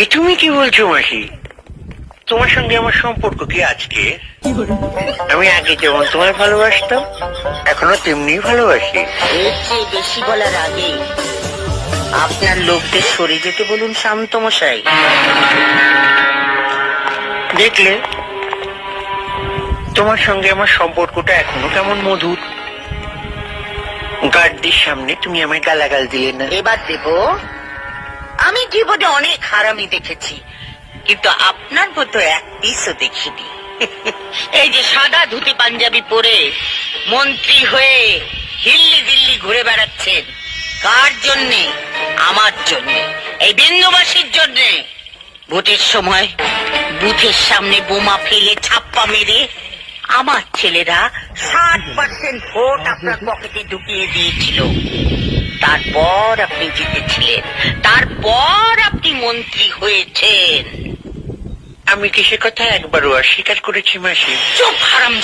এ তুমি কি বলছো মাসি? তোমার সঙ্গে আমার সম্পর্ক কি আজকে? আমি আগে যেমন তোমায় ভালোবাসতাম এখনও তেমনি ভালোবাসি। এর চেয়ে বেশি বলার আগে আপনার লোকদের সরে যেতে বলুন শান্ত মশাই দেখলে তোমার সঙ্গে আমার সম্পর্কটা এখনও কেমন মধুর। গার্ডদের সামনে তুমি আমায় গালাগাল দিলে না। এবার দেব। জীবনে অনেক হারামি দেখেছি। কিন্তু আপনার মতো এক পিসও দেখিনি। এই যে সাদা ধুতি পাঞ্জাবি পরে মন্ত্রী হয়ে হিল্লি দিল্লি ঘুরে বেড়াচ্ছেন, কার জন্যে? আমার জন্যে। এই বিন্দুবাসীর জন্যে। ভোটের সময় বুথের সামনে বোমা ফেলে ছাপ্পা মেরে আমার ছেলেরা ষাট পার্সেন্ট ভোট আপনার পকেটে ঢুকিয়ে দিয়েছিল। তারপর আপনি জিতেছিলেন। হয়েছেন। আমি কিসের কথা একবারও অস্বীকার করেছি মাসি? চুপ হারাম